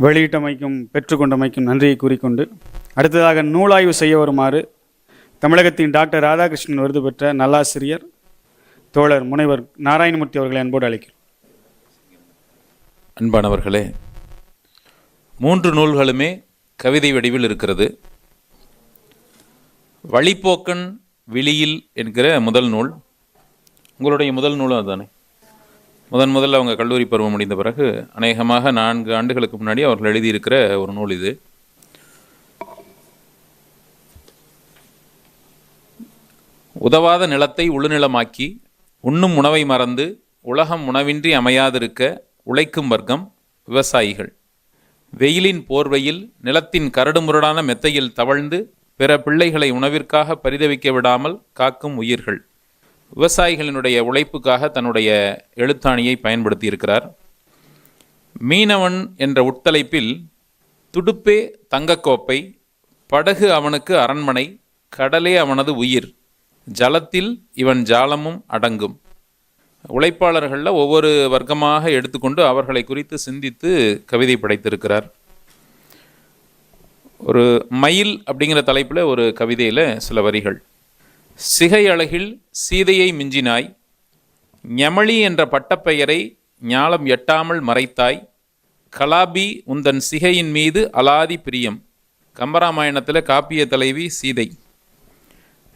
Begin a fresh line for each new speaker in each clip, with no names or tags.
வெளியிட்டமைக்கும் பெற்றுக்கொண்டமைக்கும் நன்றியை கூறிக்கொண்டு அடுத்ததாக நூலாய்வு செய்ய வருமாறு தமிழகத்தின் டாக்டர் ராதாகிருஷ்ணன் விருது பெற்ற நல்லாசிரியர் தோழர் முனைவர் நாராயணமூர்த்தி அவர்களை அன்போடு அழைக்கிறோம்.
அன்பானவர்களே மூன்று நூல்களுமே கவிதை வடிவில் இருக்கிறது. வழிப்போக்கன் விழியில் என்கிற முதல் நூல். உங்களுடைய முதல் நூலும் அதுதானே? முதன் முதல்ல அவங்க கல்லூரி பருவம் முடிந்த பிறகு அநேகமாக நான்கு ஆண்டுகளுக்கு முன்னாடி அவர்கள் எழுதியிருக்கிற ஒரு நூல் இது. உதவாத நிலத்தை உளுநிலமாக்கி உண்ணும் உணவை மறந்து உலகம் உணவின்றி அமையாதிருக்க உழைக்கும் வர்க்கம் விவசாயிகள். வெயிலின் போர்வையில் நிலத்தின் கரடுமுரடான மெத்தையில் தவழ்ந்து பிற பிள்ளைகளை உணவிற்காக பரிதவிக்க விடாமல் காக்கும் உயிர்கள். விவசாயிகளினுடைய உழைப்புக்காக தன்னுடைய எழுத்தாணியை பயன்படுத்தி இருக்கிறார் மீனவன் என்ற உட்தலைப்பில் துடுப்பே தங்கக்கோப்பை படகு அவனுக்கு அரண்மனை கடலே அவனது உயிர் ஜலத்தில் இவன் ஜாலமும் அடங்கும். உழைப்பாளர்களில் ஒவ்வொரு வர்க்கமாக எடுத்துக்கொண்டு அவர்களை குறித்து சிந்தித்து கவிதை படைத்திருக்கிறார். ஒரு மயில் அப்படிங்கிற தலைப்பில் ஒரு கவிதையில் சில வரிகள். சிகை அழகில் சீதையை மிஞ்சினாய். ஞமளி என்ற பட்டப்பெயரை ஞாலம் எட்டாமல் மறைத்தாய். கலாபி உந்தன் சிகையின் மீது அலாதி பிரியம். கம்பராமாயணத்தில் காப்பிய தலைவி சீதை.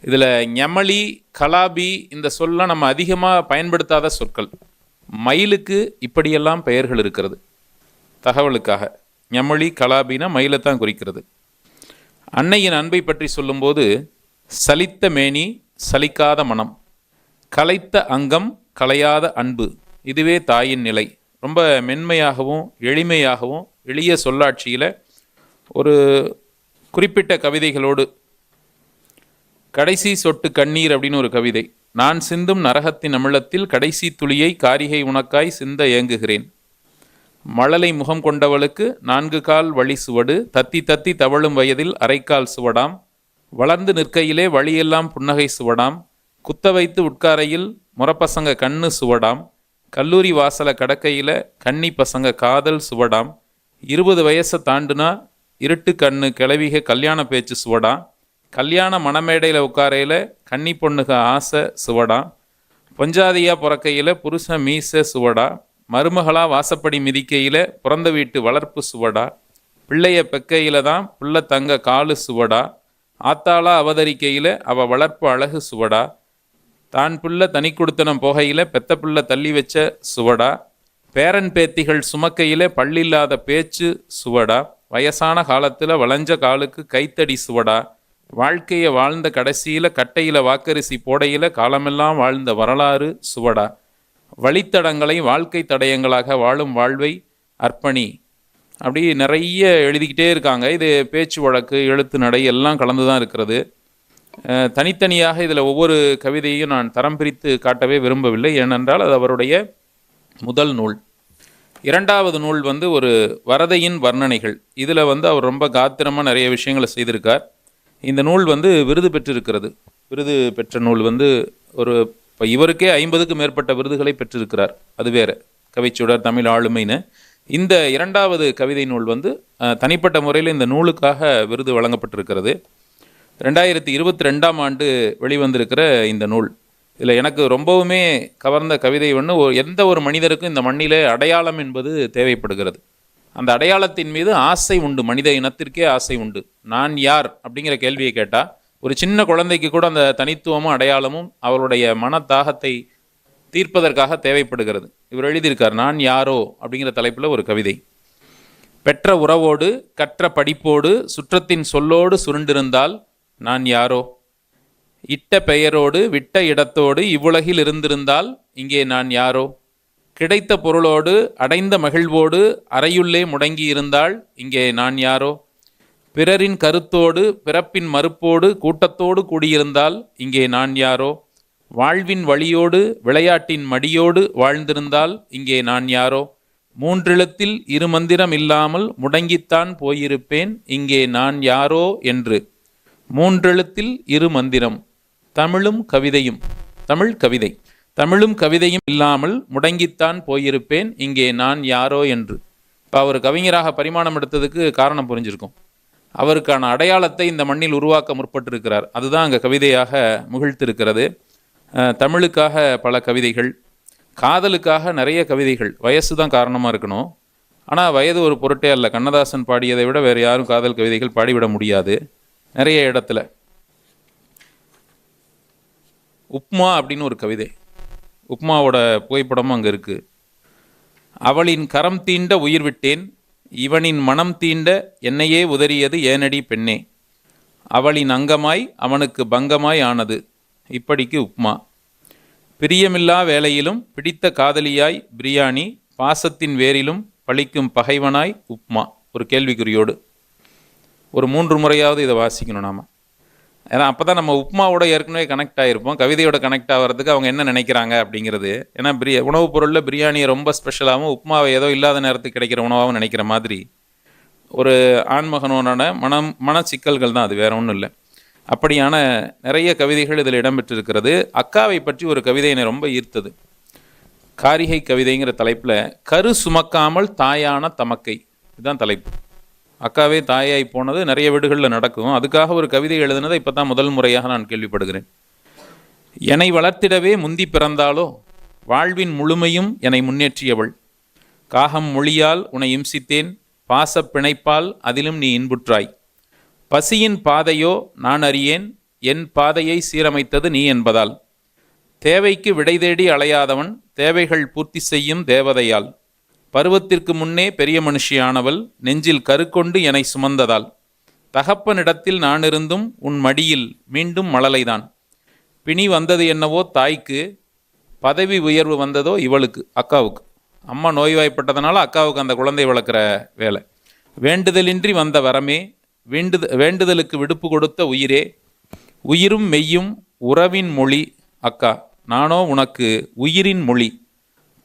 இதில் ஞமளி கலாபி இந்த சொல்லம் நம்ம அதிகமாக பயன்படுத்தாத சொற்கள். மயிலுக்கு இப்படியெல்லாம் பெயர்கள் இருக்கிறது. தகவலுக்காக. ஞமளி கலாபினா மயிலை தான் குறிக்கிறது. அன்னையின் அன்பை பற்றி சொல்லும்போது சலித்த மேனி சலிக்காத மனம். கலைத்த அங்கம் கலையாத அன்பு. இதுவே தாயின் நிலை. ரொம்ப மென்மையாகவும் எளிமையாகவும் எளிய சொல்லாட்சியில் ஒரு குறிப்பிட்ட கவிதைகளோடு கடைசி சொட்டு கண்ணீர் அப்படின்னு ஒரு கவிதை. நான் சிந்தும் நரகத்தின் அமிழத்தில் கடைசி துளியை காரிகை உனக்காய் சிந்த ஏங்குகிறேன். மழலை முகம் கொண்டவளுக்கு நான்கு கால் வழி சுவடு தத்தி தத்தி தவழும் வயதில் அரைக்கால் சுவடாம். வளர்ந்து நிற்கையிலே வழியெல்லாம் புன்னகை சுவடாம். குத்த வைத்து உட்காரையில் முறப்பசங்க கண்ணு சுவடாம். கல்லூரி வாசல கடக்கையில் கன்னி பசங்க காதல் சுவடாம். இருபது வயசை தாண்டுனா இருட்டு கண்ணு கிளவிக கல்யாண பேச்சு சுவடா கல்யாண மணமேடையில் உட்காரையில் கன்னி பொண்ணுக ஆசை சுவடா பொஞ்சாதியா பிறக்கையில் புருஷ மீச சுவடா. மருமகளா வாசப்படி மிதிக்கையில் பிறந்த வீட்டு வளர்ப்பு சுவடா. பிள்ளைய பெக்கையில் தான் புள்ள தங்க காலு சுவடா. ஆத்தாளா அவதரிக்கையில் அவ வளர்ப்பு அழகு சுவடா. தான் பிள்ளை தனி கொடுத்தனம் போகையில் பெத்த பிள்ளை தள்ளி வச்ச சுவடா. பேரன் பேத்திகள் சுமக்கையில் பள்ளில்லாத பேச்சு சுவடா. வயசான காலத்தில் வளைஞ்ச காலுக்கு கைத்தடி சுவடா. வாழ்க்கையை வாழ்ந்த கடைசியில் கட்டையில் வாக்கரிசி போடையில் காலமெல்லாம் வாழ்ந்த வரலாறு சுவடா. வழித்தடங்களை வாழ்க்கை தடயங்களாக வாழும் வாழ்வை அர்ப்பணி. அப்படி நிறைய எழுதிக்கிட்டே இருக்காங்க. இது பேச்சு வழக்கு எழுத்து நடை எல்லாம் கலந்து தான் இருக்கிறது. தனித்தனியாக இதில் ஒவ்வொரு கவிதையும் நான் தரம் பிரித்து காட்டவே விரும்பவில்லை. ஏனென்றால் அது அவருடைய முதல் நூல். இரண்டாவது நூல் வந்து ஒரு வரதையின் வர்ணனைகள். இதில் வந்து அவர் ரொம்ப காத்திரமாக நிறைய விஷயங்களை செய்திருக்கார். இந்த நூல் வந்து விருது பெற்றிருக்கிறது. விருது பெற்ற நூல் வந்து ஒரு இப்போ இவருக்கே ஐம்பதுக்கு மேற்பட்ட விருதுகளை பெற்றிருக்கிறார். அது வேறு. கவிச்சுடர் தமிழ் ஆளுமைன்னு. இந்த இரண்டாவது கவிதை நூல் வந்து தனிப்பட்ட முறையில் இந்த நூலுக்காக விருது வழங்கப்பட்டிருக்கிறது. ரெண்டாயிரத்தி இருபத்தி ரெண்டாம் ஆண்டு வெளிவந்திருக்கிற இந்த நூல். இதில் எனக்கு ரொம்பவுமே கவர்ந்த கவிதை ஒன்று ஒரு எந்த ஒரு மனிதருக்கும் இந்த மண்ணிலே அடையாளம் என்பது தேவைப்படுகிறது. அந்த அடையாளத்தின் மீது ஆசை உண்டு மனித இனத்திற்கே ஆசை உண்டு. நான் யார்? அப்படிங்கிற கேள்வியை கேட்டால் ஒரு சின்ன குழந்தைக்கு கூட அந்த தனித்துவமும் அடையாளமும் அவருடைய மனத்தாகத்தை தீர்ப்பதற்காக தேவைப்படுகிறது. இவர் எழுதியிருக்கார் நான் யாரோ? அப்படிங்கிற தலைப்பில் ஒரு கவிதை. பெற்ற உறவோடு கற்ற படிப்போடு சுற்றத்தின் சொல்லோடு சுருண்டிருந்தால் நான் யாரோ? இட்ட பெயரோடு விட்ட இடத்தோடு இவ்வுலகில் இருந்திருந்தால் இங்கே நான் யாரோ? கிடைத்த பொருளோடு அடைந்த மகிழ்வோடு அறையுள்ளே முடங்கி இருந்தால் இங்கே நான் யாரோ? பிறரின் கருத்தோடு பிறப்பின் மறுப்போடு கூட்டத்தோடு கூடியிருந்தால் இங்கே நான் யாரோ? வாழ்வின் வழியோடு விளையாட்டின் மடியோடு வாழ்ந்திருந்தால் இங்கே நான் யாரோ? மூன்றெழுத்தில் இரு மந்திரம் இல்லாமல் முடங்கித்தான் போயிருப்பேன் இங்கே நான் யாரோ? என்று. மூன்றெழுத்தில் இரு மந்திரம். தமிழும் கவிதையும். தமிழ் கவிதை. தமிழும் கவிதையும் இல்லாமல் முடங்கித்தான் போயிருப்பேன் இங்கே நான் யாரோ? என்று. இப்போ அவர் கவிஞராக பரிமாணம் எடுத்ததுக்கு காரணம் புரிஞ்சிருக்கும். அவருக்கான அடையாளத்தை இந்த மண்ணில் உருவாக்க முற்பட்டிருக்கிறார். அதுதான் அங்கே கவிதையாக முகிழ்த்திருக்கிறது. தமிழுக்காக பல கவிதைகள் காதலுக்காக நிறைய கவிதைகள். வயசு தான் காரணமாக இருக்கணும். ஆனால் வயது ஒரு பொருட்டே அல்ல. கண்ணதாசன் பாடியதை விட வேறு யாரும் காதல் கவிதைகள் பாடிவிட முடியாது. நிறைய இடத்துல. உப்மா அப்படின்னு ஒரு கவிதை. உப்மாவோட புகைப்படமும் அங்கே இருக்குது அவளின் கரம் தீண்ட உயிர் விட்டேன். இவனின் மனம் தீண்ட என்னையே உதறியது ஏனடி பெண்ணே. அவளின் அங்கமாய் அவனுக்கு பங்கமாய் ஆனது. இப்படிக்கு உப்மா. பிரியமில்லா வேலையிலும் பிடித்த காதலியாய் பிரியாணி பாசத்தின் வேரிலும் பழிக்கும் பகைவனாய் உப்மா. ஒரு கேள்விக்குறியோடு. ஒரு மூன்று முறையாவது இதை வாசிக்கணும் நாம். ஏன்னா அப்போ தான் நம்ம உப்மாவோட ஏற்கனவே கனெக்ட் ஆகிருப்போம் கவிதையோட கனெக்ட் ஆகிறதுக்கு அவங்க என்ன நினைக்கிறாங்க அப்படிங்கிறது. ஏன்னா பிரிய உணவுப் பொருளில் பிரியாணியை ரொம்ப ஸ்பெஷலாகவும் உப்மாவை ஏதோ இல்லாத நேரத்துக்கு கிடைக்கிற உணவாகவும் நினைக்கிற மாதிரி. ஒரு ஆண்மகனோட மனம் மன சிக்கல்கள் தான் அது வேற ஒன்றும் இல்லை. அப்படியான நிறைய கவிதைகள் இதில் இடம்பெற்றிருக்கிறது. அக்காவை பற்றி ஒரு கவிதை என்னை ரொம்ப ஈர்த்தது. காரிகை கவிதைங்கிற தலைப்பில் கரு சுமக்காமல் தாயான தமக்கை. இதுதான் தலைப்பு. அக்காவே தாயாய் போனது நிறைய வீடுகளில் நடக்கும். அதுக்காக ஒரு கவிதை எழுதுனதை இப்போ தான் முதல் முறையாக நான் கேள்விப்படுகிறேன். என்னை வளர்த்திடவே முந்தி பிறந்தாலோ வாழ்வின் முழுமையும் என்னை முன்னேற்றியவள். காகம் மொழியால் உன்னை இம்சித்தேன் பாசப் பிணைப்பால் அதிலும் நீ இன்புற்றாய். பசியின் பாதையோ நான் அறியேன் என் பாதையை சீரமைத்தது நீ என்பதால். தேவைக்கு விடை தேடி அலையாதவன் தேவைகள் பூர்த்தி செய்யும் தேவதையால். பருவத்திற்கு முன்னே பெரிய மனுஷியானவள் நெஞ்சில் கருக்கொண்டு என்னை சுமந்ததால். தகப்பனிடத்தில் நான் இருந்தும் உன் மடியில் மீண்டும் மழலைதான். பிணி வந்தது என்னவோ தாய்க்கு பதவி உயர்வு வந்ததோ இவளுக்கு அக்காவுக்கு. அம்மா நோய்வாய்ப்பட்டதனால அக்காவுக்கு அந்த குழந்தை வளர்க்குற வேலை. வேண்டுதலின்றி வந்த வரமே வேண்டுத வேண்டுதலுக்கு விடுப்பு கொடுத்த உயிரே உயிரும் மெய்யும் உறவின் மொழி அக்கா. நானோ உனக்கு உயிரின் மொழி.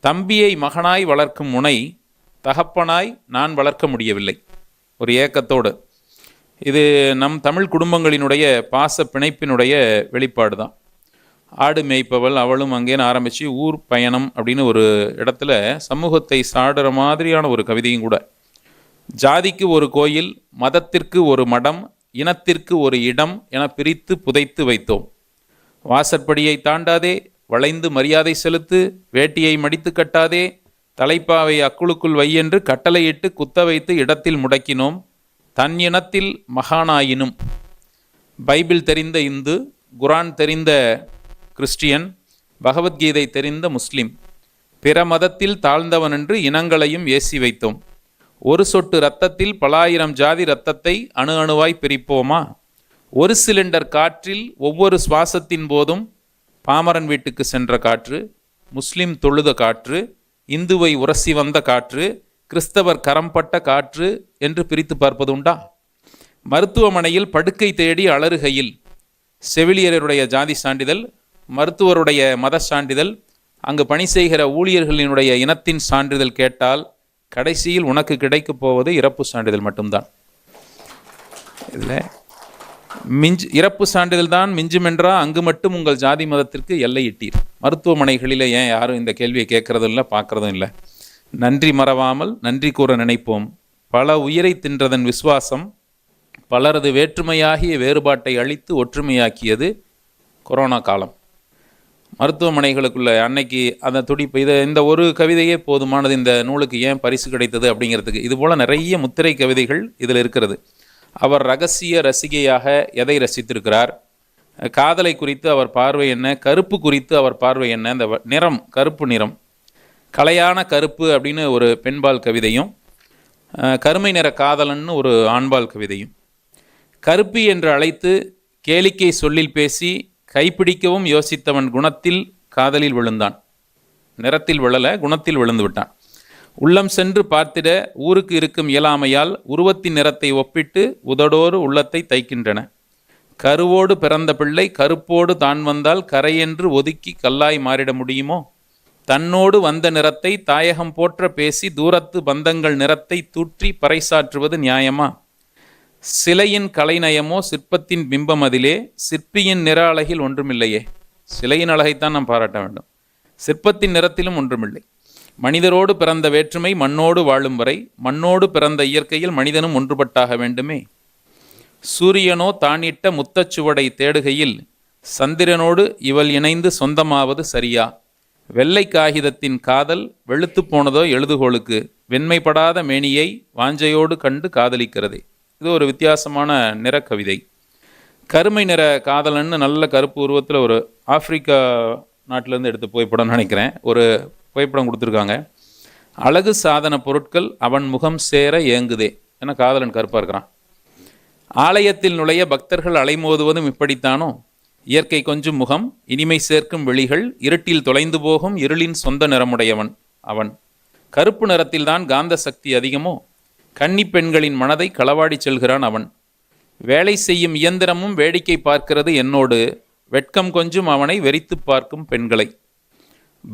தம்பியை மகனாய் வளர்க்கும் முனை தகப்பனாய் நான் வளர்க்க முடியவில்லை. ஒரு ஏக்கத்தோடு. இது நம் தமிழ் குடும்பங்களினுடைய பாச பிணைப்பினுடைய வெளிப்பாடு தான். ஆடு மேய்ப்பவள் அவளும் அங்கேன்னு ஆரம்பித்து ஊர் பயணம் அப்படின்னு ஒரு இடத்துல சமூகத்தை சாடுற மாதிரியான ஒரு கவிதையும் கூட. ஜாதிக்கு ஒரு கோயில் மதத்திற்கு ஒரு மடம் இனத்திற்கு ஒரு இடம் என பிரித்து புதைத்து வைத்தோம். வாசற்படியை தாண்டாதே வளைந்து மரியாதை செலுத்து வேட்டியை மடித்து கட்டாதே தலைப்பாவை அக்குளுக்குள் வையென்று கட்டளையிட்டு குத்த வைத்து இடத்தில் முடக்கினோம். தன் இனத்தில் மகானாயினும். பைபிள் தெரிந்த இந்து குரான் தெரிந்த கிறிஸ்டியன் பகவத்கீதை தெரிந்த முஸ்லிம். பிற மதத்தில் தாழ்ந்தவன் என்று இனங்களையும் ஏசி வைத்தோம். ஒரு சொட்டு இரத்தத்தில் பலாயிரம் ஜாதி இரத்தத்தை அணு அணுவாய் பிரிப்போமா? ஒரு சிலிண்டர் காற்றில் ஒவ்வொரு சுவாசத்தின் போதும் பாமரன் வீட்டுக்கு சென்ற காற்று முஸ்லிம் தொழுத காற்று இந்துவை உரசி வந்த காற்று கிறிஸ்தவர் கரம்பட்ட காற்று என்று பிரித்து பார்ப்பது உண்டா மருத்துவமனையில் படுக்கை தேடி அலறுகையில் செவிலியருடைய ஜாதி சான்றிதழ் மருத்துவருடைய மத சான்றிதழ் அங்கு பணி செய்கிற ஊழியர்களினுடைய இனத்தின் சான்றிதழ் கேட்டால் கடைசியில் உனக்கு கிடைக்கப் போவது இறப்பு சான்றிதழ் மட்டும்தான். இதில் மிஞ்சு இறப்பு சான்றிதழ் தான் மிஞ்சுமென்றா அங்கு மட்டும் உங்கள் ஜாதி மதத்திற்கு எல்லையிட்டீர் மருத்துவமனைகளில் ஏன் யாரும் இந்த கேள்வியை கேட்கறதும் இல்லை பார்க்குறதும் இல்லை? நன்றி மறவாமல் நன்றி கூற நினைப்போம். பல உயிரை தின்றதன் விசுவாசம் பலரது வேற்றுமையாகிய வேறுபாட்டை அழித்து ஒற்றுமையாக்கியது கொரோனா காலம். மருத்துவமனைகளுக்குள்ள அன்னைக்கு அந்த துடிப்பு இதை இந்த ஒரு கவிதையே போதுமானது இந்த நூலுக்கு ஏன் பரிசு கிடைத்தது அப்படிங்கிறதுக்கு இது போல் நிறைய முத்திரை கவிதைகள் இதில் இருக்கிறது. அவர் ரகசிய ரசிகையாக எதை ரசித்திருக்கிறார்? காதலை குறித்து அவர் பார்வை என்ன? கருப்பு குறித்து அவர் பார்வை என்ன? இந்த வ- நிறம் கருப்பு நிறம். கலையான கருப்பு அப்படின்னு ஒரு பெண்பால் கவிதையும் கருமை நிற காதலன்னு ஒரு ஆண்பால் கவிதையும். கருப்பி என்று அழைத்து கேளிக்கை சொல்லில் பேசி கைப்பிடிக்கவும் யோசித்தவன் குணத்தில் காதலில் விழுந்தான். நிறத்தில் விழல குணத்தில் விழுந்து விட்டான். உள்ளம் சென்று பார்த்திட ஊருக்கு இருக்கும் இயலாமையால் உருவத்தின் நிறத்தை ஒப்பிட்டு உதடோடு உள்ளத்தை தைக்கின்றன. கருவோடு பிறந்த பிள்ளை கருப்போடு தான் வந்தால் கரையென்று ஒதுக்கி கல்லாய் மாறிட முடியுமோ? தன்னோடு வந்த நிறத்தை தாயகம் போற்ற பேசி தூரத்து பந்தங்கள் நிறத்தை தூற்றி பறைசாற்றுவது நியாயமா? சிலையின் கலைநயமோ சிற்பத்தின் பிம்பம் அதிலே சிற்பியின் நிற அழகில் ஒன்றுமில்லையே. சிலையின் அழகைத்தான் நாம் பாராட்ட வேண்டும். சிற்பத்தின் நிறத்திலும் ஒன்றுமில்லை. மனிதரோடு பிறந்த வேற்றுமை மண்ணோடு வாழும் வரை மண்ணோடு பிறந்த இயற்கையில் மனிதனும் ஒன்றுபட்டாக வேண்டுமே. சூரியனோ தானிட்ட முத்தச்சுவடை தேடுகையில் சந்திரனோடு இவள் இணைந்து சொந்தமாவது சரியா? வெள்ளை காகிதத்தின் காதல் வெளுத்து போனதோ எழுதுகோளுக்கு. வெண்மைப்படாத மேனியை வாஞ்சையோடு கண்டு காதலிக்கிறதே. இது ஒரு வித்தியாசமான நிற கவிதை. கருமை நிற காதலன்னு நல்ல கருப்பு உருவத்தில் ஒரு ஆப்பிரிக்கா நாட்டிலேருந்து எடுத்த புகைப்படம்னு நினைக்கிறேன். ஒரு புகைப்படம் கொடுத்துருக்காங்க. அழகு சாதன பொருட்கள் அவன் முகம் சேர ஏங்குதே. ஏன்னா காதலன் கருப்பாக இருக்கிறான். ஆலயத்தில் நுழைய பக்தர்கள் அலைமோதுவதும் இப்படித்தானோ? இயற்கை கொஞ்சும் முகம் இனிமை சேர்க்கும் வெளிகள் இருட்டில் தொலைந்து போகும் இருளின் சொந்த நிறமுடையவன் அவன். கருப்பு நிறத்தில்தான் காந்த சக்தி அதிகமோ? கன்னி பெண்களின் மனதை களவாடிச் செல்கிறான் அவன். வேலை செய்யும் இயந்திரமும் வேடிக்கை பார்க்கிறது என்னோடு. வெட்கம் கொஞ்சும் அவனை வெறித்துப் பார்க்கும் பெண்களை.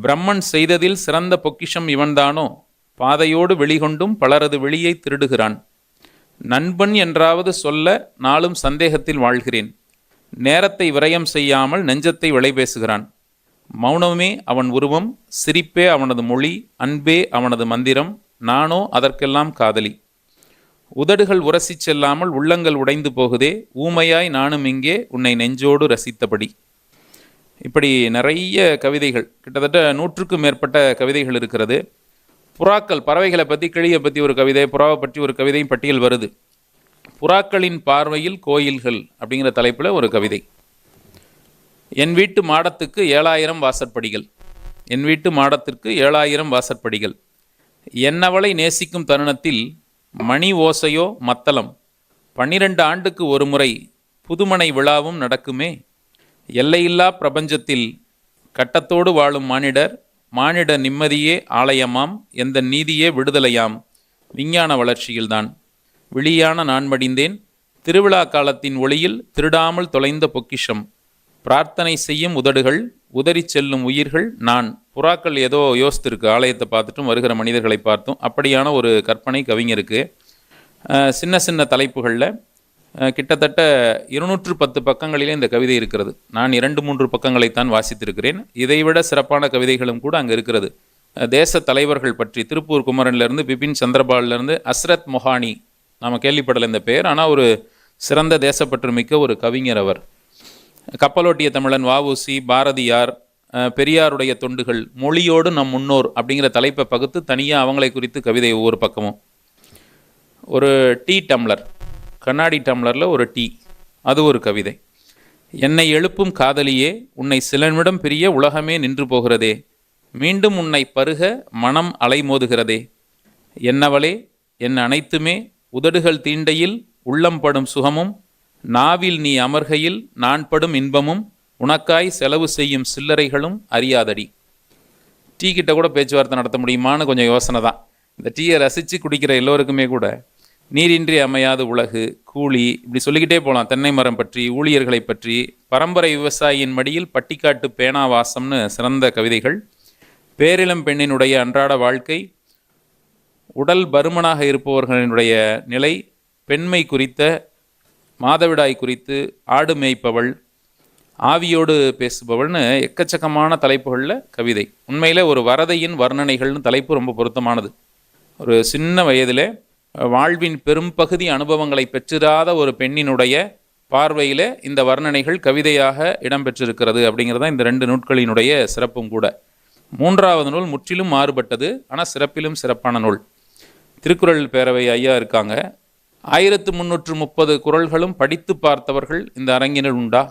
பிரம்மன் செய்ததில் சிறந்த பொக்கிஷம் இவன்தானோ? பாதையோடு வெளிகொண்டும் பலரது வெளியை திருடுகிறான். நண்பன் என்றாவது சொல்ல நாளும் சந்தேகத்தில் வாழ்கிறேன். நேரத்தை விரயம் செய்யாமல் நெஞ்சத்தை விலை பேசுகிறான். மௌனமே அவன் உருவம் சிரிப்பே அவனது மொழி அன்பே அவனது மந்திரம் நானோ அதற்கெல்லாம் காதலி. உதடுகள் உரசிச் செல்லாமல் உள்ளங்கள் உடைந்து போகுதே ஊமையாய் நானும் இங்கே உன்னை நெஞ்சோடு ரசித்தபடி. இப்படி நிறைய கவிதைகள் கிட்டத்தட்ட நூற்றுக்கும் மேற்பட்ட கவிதைகள் இருக்கிறது. புறாக்கள் பறவைகளை பற்றி கிளியை பற்றி ஒரு கவிதை புறாவை பற்றி ஒரு கவிதையும் பட்டியல் வருது. புறாக்களின் பார்வையில் கோயில்கள் அப்படிங்கிற தலைப்பில் ஒரு கவிதை. என் வீட்டு மாடத்துக்கு ஏழாயிரம் வாசற்படிகள். என் வீட்டு மாடத்திற்கு ஏழாயிரம் வாசற்படிகள். என்னவளை நேசிக்கும் தருணத்தில் மணி ஓசையோ மத்தளம். பன்னிரண்டு ஆண்டுக்கு ஒரு முறை புதுமனை விழாவும் நடக்குமே. எல்லையில்லா பிரபஞ்சத்தில் கட்டத்தோடு வாழும் மானிடர் மானிட நிம்மதியே ஆலயமாம் எந்த நீதியே விடுதலையாம். விஞ்ஞான வளர்ச்சியில்தான். விழியான நான் மடிந்தேன் திருவிழா காலத்தின் ஒளியில் திருடாமல் தொலைந்த பொக்கிஷம். பிரார்த்தனை செய்யும் உதடுகள் உதறிச் செல்லும் உயிர்கள். நான் புறாக்கள் ஏதோ யோசித்திருக்கு. ஆலயத்தை பார்த்துட்டும் வருகிற மனிதர்களை பார்த்தும் அப்படியான ஒரு கற்பனை கவிஞருக்கு. சின்ன சின்ன தலைப்புகளில் கிட்டத்தட்ட இருநூற்று பத்து பக்கங்களிலே இந்த கவிதை இருக்கிறது. நான் இரண்டு மூன்று பக்கங்களைத்தான் வாசித்திருக்கிறேன். இதைவிட சிறப்பான கவிதைகளும் கூட அங்கே இருக்கிறது. தேச தலைவர்கள் பற்றி திருப்பூர் குமரன்லேருந்து பிபின் சந்திரபாலிருந்து அஸ்ரத் மொஹானி. நாம் கேள்விப்படலை இந்த பெயர் ஆனால் ஒரு சிறந்த தேசப்பற்று மிக்க ஒரு கவிஞர் அவர். கப்பலோட்டிய தமிழன் வாவுசி பாரதியார் பெரியாருடைய தொண்டுகள் மொழியோடு நம் முன்னோர் அப்படிங்கிற தலைப்பை பகுத்து தனியாக அவங்களை குறித்து கவிதை ஒவ்வொரு பக்கமும். ஒரு டீ டம்ளர் கண்ணாடி டம்ளரில் ஒரு டீ அது ஒரு கவிதை. என்னை எழுப்பும் காதலியே உன்னை சில நிமிடம் பிரிய உலகமே நின்று போகிறதே. மீண்டும் உன்னை பருக மனம் அலைமோதுகிறதே என்னவளே என் அனைத்துமே உதடுகள் தீண்டையில் உள்ளம் படும் சுகமும் நாவில் நீ அமர்கையில் நான் படும் இன்பமும் உனக்காய் செலவு செய்யும் சில்லறைகளும் அறியாதடி. டீ கிட்ட கூட பேச்சுவார்த்தை நடத்த முடியுமான்னு கொஞ்சம் யோசனை தான். இந்த டீயை ரசித்து குடிக்கிற எல்லோருக்குமே கூட நீரின்றி அமையாத உலகு கூலி இப்படி சொல்லிக்கிட்டே போகலாம் தென்னை மரம் பற்றி ஊழியர்களை பற்றி பரம்பரை விவசாயியின் மடியில் பட்டிக்காட்டு பேனாவாசம்னு சிறந்த கவிதைகள் பேரிளம் பெண்ணினுடைய அன்றாட வாழ்க்கை உடல் பருமனாக இருப்பவர்களினுடைய நிலை பெண்மை குறித்த மாதவிடாய் குறித்து ஆடு மேய்ப்பவள் ஆவியோடு பேசுபவள்னு எக்கச்சக்கமான தலைப்புகளில் கவிதை. உண்மையில் ஒரு வரதையின் வர்ணனைகள்னு தலைப்பு ரொம்ப பொருத்தமானது. ஒரு சின்ன வயதில் வாழ்வின் பெரும்பகுதி அனுபவங்களை பெற்றிராத ஒரு பெண்ணினுடைய பார்வையில் இந்த வர்ணனைகள் கவிதையாக இடம்பெற்றிருக்கிறது அப்படிங்கிறது தான் இந்த ரெண்டு நூட்களினுடைய சிறப்பும் கூட. மூன்றாவது நூல் முற்றிலும் மாறுபட்டது ஆனால் சிறப்பிலும் சிறப்பான நூல். திருக்குறள் பேரவை ஐயா இருக்காங்க. ஆயிரத்து முந்நூற்று முப்பது குறள்களும் படித்து பார்த்தவர்கள் இந்த அரங்கினர் உண்டா?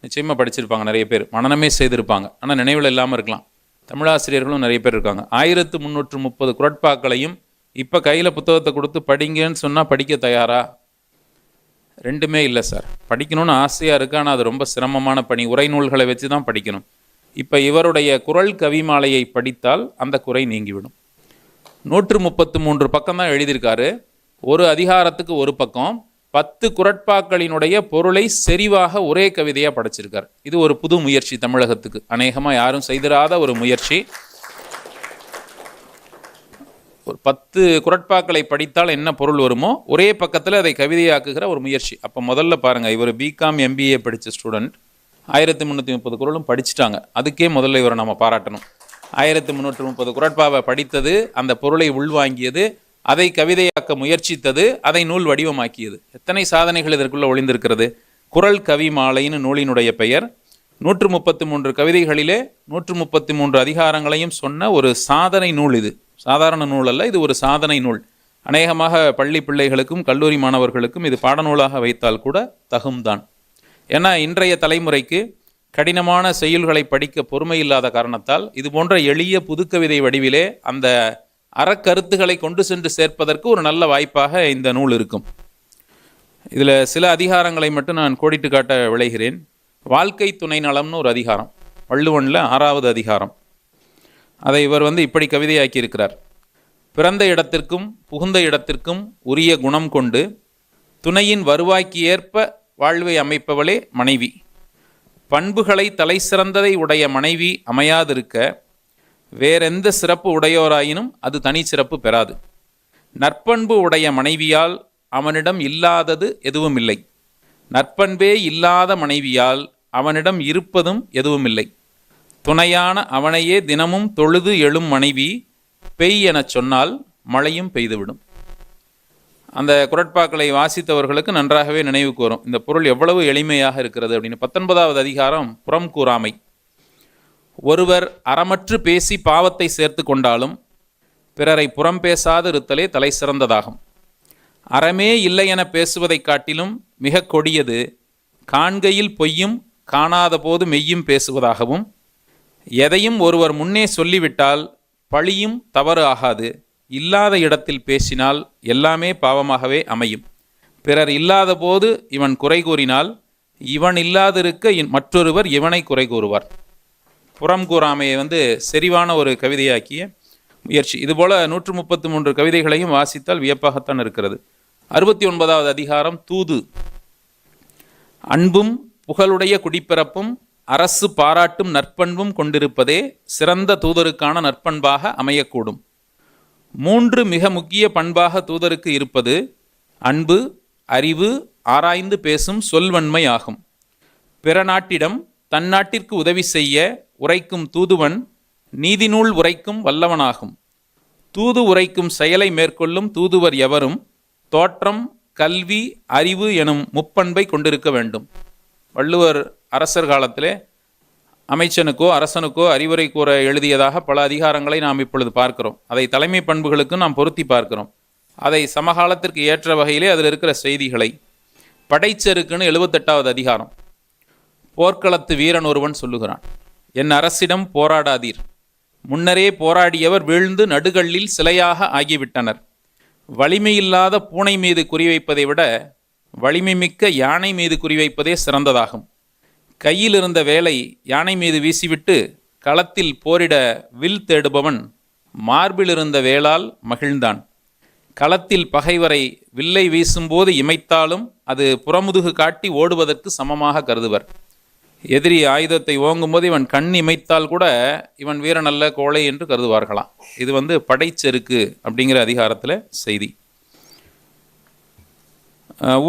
நிச்சயமாக படிச்சிருப்பாங்க நிறைய பேர். மனநமே செய்திருப்பாங்க. ஆனால் நினைவில் இல்லாமல் இருக்கலாம். தமிழாசிரியர்களும் நிறைய பேர் இருக்காங்க. ஆயிரத்து முந்நூற்று முப்பது குரட்பாக்களையும் இப்போ கையில் புத்தகத்தை கொடுத்து படிங்கன்னு சொன்னால் படிக்க தயாரா? ரெண்டுமே இல்லை சார். படிக்கணும்னு ஆசையாக இருக்குது ஆனால் அது ரொம்ப சிரமமான பணி. உரை நூல்களை வச்சு தான் படிக்கணும். இப்போ இவருடைய குறள் கவிமாலையை படித்தால் அந்த குறை நீங்கிவிடும். நூற்று முப்பத்து மூன்று பக்கம் தான் எழுதியிருக்காரு. ஒரு அதிகாரத்துக்கு ஒரு பக்கம் பத்து குரட்பாக்களினுடைய பொருளை செறிவாக ஒரே கவிதையாக படைச்சிருக்கார். இது ஒரு புது முயற்சி தமிழகத்துக்கு. அநேகமாக யாரும் செய்திராத ஒரு முயற்சி. ஒரு பத்து குரட்பாக்களை படித்தால் என்ன பொருள் வருமோ ஒரே பக்கத்தில் அதை கவிதையாக்குகிற ஒரு முயற்சி. அப்போ முதல்ல பாருங்கள் இவர் பிகாம் எம்பிஏ படித்த ஸ்டூடெண்ட் ஆயிரத்தி முந்நூற்றி முப்பது குரலும் படிச்சுட்டாங்க. அதுக்கே முதல்ல இவரை நம்ம பாராட்டணும். ஆயிரத்தி முந்நூற்றி முப்பது குரட்பாவை படித்தது அந்த பொருளை உள்வாங்கியது அதை கவிதையாக்க முயற்சித்தது அதை நூல் வடிவமாக்கியது. எத்தனை சாதனைகள் இதற்குள்ளே ஒளிந்திருக்கிறது? குரல் கவி மாலைன்னு நூலினுடைய பெயர். நூற்று முப்பத்தி மூன்று கவிதைகளிலே நூற்று முப்பத்தி மூன்று அதிகாரங்களையும் சொன்ன ஒரு சாதனை நூல் இது. சாதாரண நூல் அல்ல இது ஒரு சாதனை நூல். அநேகமாக பள்ளி பிள்ளைகளுக்கும் கல்லூரி மாணவர்களுக்கும் இது பாடநூலாக வைத்தால் கூட தகும்தான். ஏன்னா இன்றைய தலைமுறைக்கு கடினமான செய்யுள்களை படிக்க பொறுமை இல்லாத காரணத்தால் இது போன்ற எளிய புதுக்கவிதை வடிவிலே அந்த அறக்கருத்துக்களை கொண்டு சென்று சேர்ப்பதற்கு ஒரு நல்ல வாய்ப்பாக இந்த நூல் இருக்கும். இதில் சில அதிகாரங்களை மட்டும் நான் கோடிட்டு காட்ட விளைகிறேன். வாழ்க்கை துணை நலம்னு ஒரு அதிகாரம். வள்ளுவனில் ஆறாவது அதிகாரம். அதை இவர் வந்து இப்படி கவிதையாக்கி இருக்கிறார் பிறந்த இடத்திற்கும் புகுந்த இடத்திற்கும் உரிய குணம் கொண்டு துணையின் வருவாய்க்கு ஏற்ப வாழ்வை அமைப்பவளே மனைவி. பண்புகளை தலை சிறந்ததை உடைய மனைவி அமையாதிருக்க வேறெந்த சிறப்பு உடையோராயினும் அது தனி சிறப்பு பெறாது. நற்பண்பு உடைய மனைவியால் அவனிடம் இல்லாதது எதுவும் இல்லை நற்பண்பே இல்லாத மனைவியால் அவனிடம் இருப்பதும் எதுவும் இல்லை துணையான அவனையே தினமும் தொழுது எழும் மனைவி பெய் எனச் சொன்னால் மழையும் பெய்துவிடும். அந்த குரட்பாக்களை வாசித்தவர்களுக்கு நன்றாகவே நினைவுக்கு வரும் இந்த பொருள் எவ்வளவு எளிமையாக இருக்கிறது அப்படின்னு பத்தொன்பதாவது அதிகாரம் புறம் கூறாமை. ஒருவர் அறமற்று பேசி பாவத்தை சேர்த்து கொண்டாலும் பிறரை புறம் பேசாத இருத்தலே தலை சிறந்ததாகும். அறமே இல்லை என பேசுவதைக் காட்டிலும் மிக கொடியது காண்கையில் பொய்யும் காணாத போது மெய்யும் பேசுவதாகவும் எதையும் ஒருவர் முன்னே சொல்லிவிட்டால் பழியும் தவறு ஆகாது இல்லாத இடத்தில் பேசினால் எல்லாமே பாவமாகவே அமையும். பிறர் இல்லாத போது இவன் குறை கூறினால் இவன் இல்லாதிருக்க இன்- மற்றொருவர் இவனை குறை கூறுவார். புறம் கூறாமையை வந்து செறிவான ஒரு கவிதையாக்கிய முயற்சி. இதுபோல நூற்று முப்பத்து மூன்று கவிதைகளையும் வாசித்தால் வியப்பாகத்தான் இருக்கிறது. அறுபத்தி ஒன்பதாவது அதிகாரம் தூது. அன்பும் புகழுடைய குடிப்பிறப்பும் அரசு பாராட்டும் நற்பண்பும் கொண்டிருப்பதே சிறந்த தூதருக்கான நற்பண்பாக அமையக்கூடும். மூன்று மிக முக்கிய பண்பாக தூதருக்கு இருப்பது அன்பு அறிவு ஆராய்ந்து பேசும் சொல்வன்மை ஆகும். பிற நாட்டிடம் தன் நாட்டிற்கு உதவி செய்ய உரைக்கும் தூதுவன் நீதிநூல் உரைக்கும் வல்லவனாகும். தூது உரைக்கும் செயலை மேற்கொள்ளும் தூதுவர் எவரும் தோற்றம் கல்வி அறிவு எனும் முப்பண்பை கொண்டிருக்க வேண்டும். வள்ளுவர் அரசர் காலத்திலே அமைச்சனுக்கோ அரசனுக்கோ அறிவுரை கூற எழுதியதாக பல அதிகாரங்களை நாம் இப்பொழுது பார்க்கிறோம். அதை தலைமை பண்புகளுக்கு நாம் பொருத்தி பார்க்கிறோம். அதை சமகாலத்திற்கு ஏற்ற வகையிலே அதில் இருக்கிற செய்திகளை படைச்செருக்குன்னு எழுபத்தெட்டாவது அதிகாரம். போர்க்களத்து வீரன் ஒருவன் சொல்லுகிறான். என் அரசிடம் போராடாதீர். முன்னரே போராடியவர் வீழ்ந்து நடுகல்லில் சிலையாக ஆகிவிட்டனர். வலிமையில்லாத பூனை மீது குறிவைப்பதை விட வலிமை மிக்க யானை மீது குறிவைப்பதே சிறந்ததாகும். கையில் இருந்த வேலை யானை மீது வீசிவிட்டு களத்தில் போரிட வில் தேடுபவன் மார்பில் இருந்த வேளால் மகிழ்ந்தான். களத்தில் பகைவரை வில்லை வீசும்போது இமைத்தாலும் அது புறமுதுகு காட்டி ஓடுவதற்கு சமமாக கருதுவர். எதிரி ஆயுதத்தை ஓங்கும்போது இவன் கண் இமைத்தால் கூட இவன் வீரனல்ல கோழை என்று கருதுவார்களாம். இது வந்து படைச்செருக்கு அப்படிங்கிற அதிகாரத்தில் செய்தி.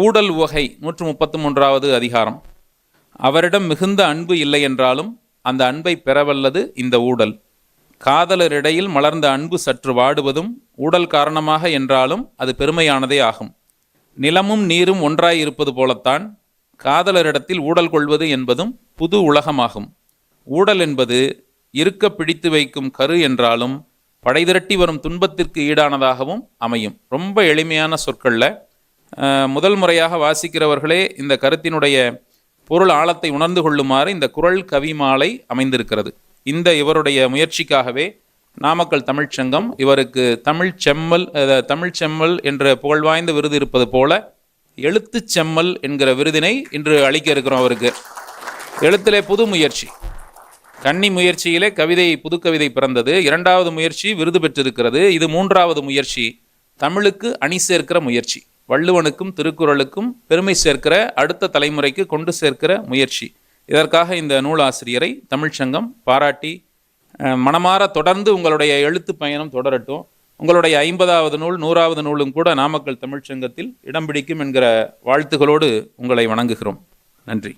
ஊடல் உகை நூற்று முப்பத்து மூன்றாவது அதிகாரம். அவரிடம் மிகுந்த அன்பு இல்லை என்றாலும் அந்த அன்பை பெறவல்லது இந்த ஊடல். காதலரிடையில் மலர்ந்த அன்பு சற்று வாடுவதும் ஊடல் காரணமாக என்றாலும் அது பெருமையானதே ஆகும். நிலமும் நீரும் ஒன்றாய் இருப்பது போலத்தான் காதலரிடத்தில் ஊடல் கொள்வது என்பதும் புது உலகமாகும். ஊடல் என்பது இருக்க பிடித்து வைக்கும் கரு என்றாலும் படைதிரட்டி வரும் துன்பத்திற்கு ஈடானதாகவும் அமையும். ரொம்ப எளிமையான சொற்களில் முதல் முறையாக வாசிக்கிறவர்களே இந்த கருத்தினுடைய பொருள் ஆழத்தை உணர்ந்து கொள்ளுமாறு இந்த குரல் கவி மாலை அமைந்திருக்கிறது. இந்த இவருடைய முயற்சிக்காகவே நாமக்கல் தமிழ்ச்சங்கம் இவருக்கு தமிழ் செம்மல் தமிழ் செம்மல் என்ற புகழ்வாய்ந்த விருது இருப்பது போல எழுத்துச் செம்மல் என்கிற விருதினை இன்று அளிக்க இருக்கிறோம் அவருக்கு. எழுத்திலே புது முயற்சி. கன்னி முயற்சியிலே கவிதை புதுக்கவிதை பிறந்தது. இரண்டாவது முயற்சி விருது பெற்றிருக்கிறது. இது மூன்றாவது முயற்சி. தமிழுக்கு அணி சேர்க்கிற முயற்சி. வள்ளுவனுக்கும் திருக்குறளுக்கும் பெருமை சேர்க்கிற அடுத்த தலைமுறைக்கு கொண்டு சேர்க்கிற முயற்சி. இதற்காக இந்த நூலாசிரியரை தமிழ்ச்சங்கம் பாராட்டி மனமாற தொடர்ந்து உங்களுடைய எழுத்து பயணம் தொடரட்டும். உங்களுடைய ஐம்பதாவது நூல் நூறாவது நூலும் கூட நாமக்கல் தமிழ்ச்சங்கத்தில் இடம் பிடிக்கும் என்கிற வாழ்த்துகளோடு உங்களை வணங்குகிறோம். நன்றி.